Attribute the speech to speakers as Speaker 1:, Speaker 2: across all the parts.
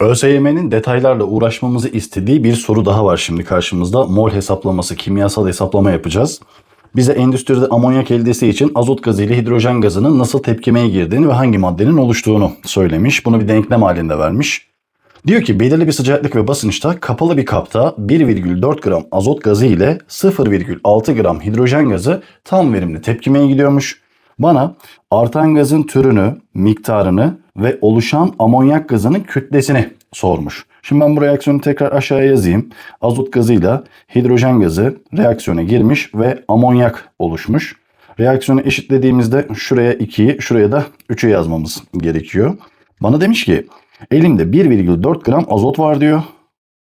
Speaker 1: ÖSYM'nin detaylarla uğraşmamızı istediği bir soru daha var şimdi karşımızda. Mol hesaplaması, kimyasal hesaplama yapacağız. Bize endüstride amonyak eldesi için azot gazı ile hidrojen gazının nasıl tepkimeye girdiğini ve hangi maddenin oluştuğunu söylemiş. Bunu bir denklem halinde vermiş. Diyor ki belirli bir sıcaklık ve basınçta kapalı bir kapta 1,4 gram azot gazı ile 0,6 gram hidrojen gazı tam verimli tepkimeye gidiyormuş. Bana artan gazın türünü, miktarını ve oluşan amonyak gazının kütlesini sormuş. Şimdi ben bu reaksiyonu tekrar aşağıya yazayım. Azot gazıyla hidrojen gazı reaksiyona girmiş ve amonyak oluşmuş. Reaksiyonu eşitlediğimizde şuraya 2'yi, şuraya da 3'ü yazmamız gerekiyor. Bana demiş ki elimde 1,4 gram azot var diyor.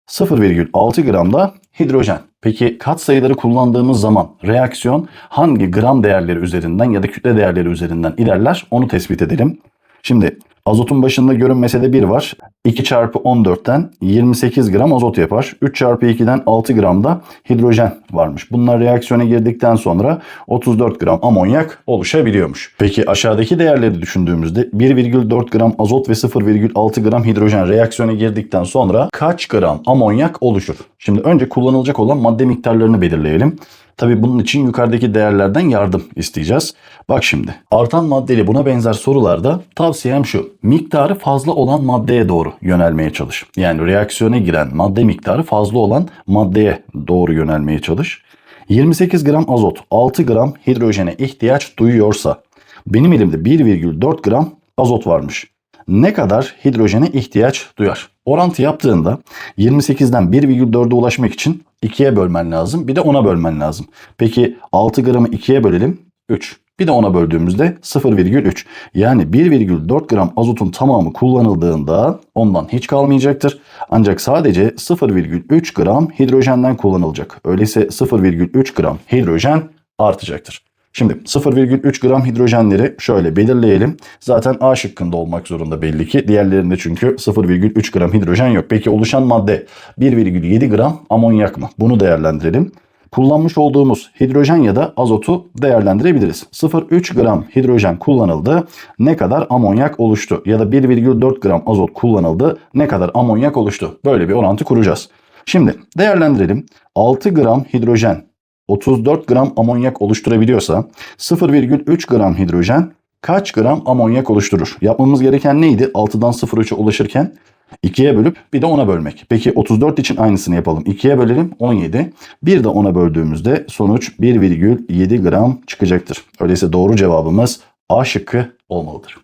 Speaker 1: 0,6 gram da hidrojen. Peki kat sayıları kullandığımız zaman reaksiyon hangi gram değerleri üzerinden ya da kütle değerleri üzerinden ilerler onu tespit edelim. Şimdi azotun başında görünmese de 1 var. 2 çarpı 14'ten 28 gram azot yapar. 3 çarpı 2'den 6 gram da hidrojen varmış. Bunlar reaksiyona girdikten sonra 34 gram amonyak oluşabiliyormuş. Peki aşağıdaki değerleri düşündüğümüzde 1,4 gram azot ve 0,6 gram hidrojen reaksiyona girdikten sonra kaç gram amonyak oluşur? Şimdi önce kullanılacak olan madde miktarlarını belirleyelim. Tabii bunun için yukarıdaki değerlerden yardım isteyeceğiz. Bak şimdi artan maddeli buna benzer sorularda tavsiyem şu. Miktarı fazla olan maddeye doğru yönelmeye çalış. Yani reaksiyona giren madde miktarı fazla olan maddeye doğru yönelmeye çalış. 28 gram azot 6 gram hidrojene ihtiyaç duyuyorsa benim elimde 1,4 gram azot varmış. Ne kadar hidrojene ihtiyaç duyar? Orantı yaptığında 28'den 1,4'e ulaşmak için 2'ye bölmen lazım. Bir de 10'a bölmen lazım. Peki 6 gramı 2'ye bölelim. 3. Bir de 10'a böldüğümüzde 0,3. Yani 1,4 gram azotun tamamı kullanıldığında ondan hiç kalmayacaktır. Ancak sadece 0,3 gram hidrojenden kullanılacak. Öyleyse 0,3 gram hidrojen artacaktır. Şimdi 0,3 gram hidrojenleri şöyle belirleyelim. Zaten A şıkkında olmak zorunda belli ki. Diğerlerinde çünkü 0,3 gram hidrojen yok. Peki oluşan madde 1,7 gram amonyak mı? Bunu değerlendirelim. Kullanmış olduğumuz hidrojen ya da azotu değerlendirebiliriz. 0,3 gram hidrojen kullanıldı. Ne kadar amonyak oluştu? Ya da 1,4 gram azot kullanıldı. Ne kadar amonyak oluştu? Böyle bir orantı kuracağız. Şimdi değerlendirelim. 6 gram hidrojen 34 gram amonyak oluşturabiliyorsa 0,3 gram hidrojen kaç gram amonyak oluşturur? Yapmamız gereken neydi? 6'dan 0,3'e ulaşırken 2'ye bölüp bir de 10'a bölmek. Peki 34 için aynısını yapalım. 2'ye bölelim 17. Bir de 10'a böldüğümüzde sonuç 1,7 gram çıkacaktır. Öyleyse doğru cevabımız A şıkkı olmalıdır.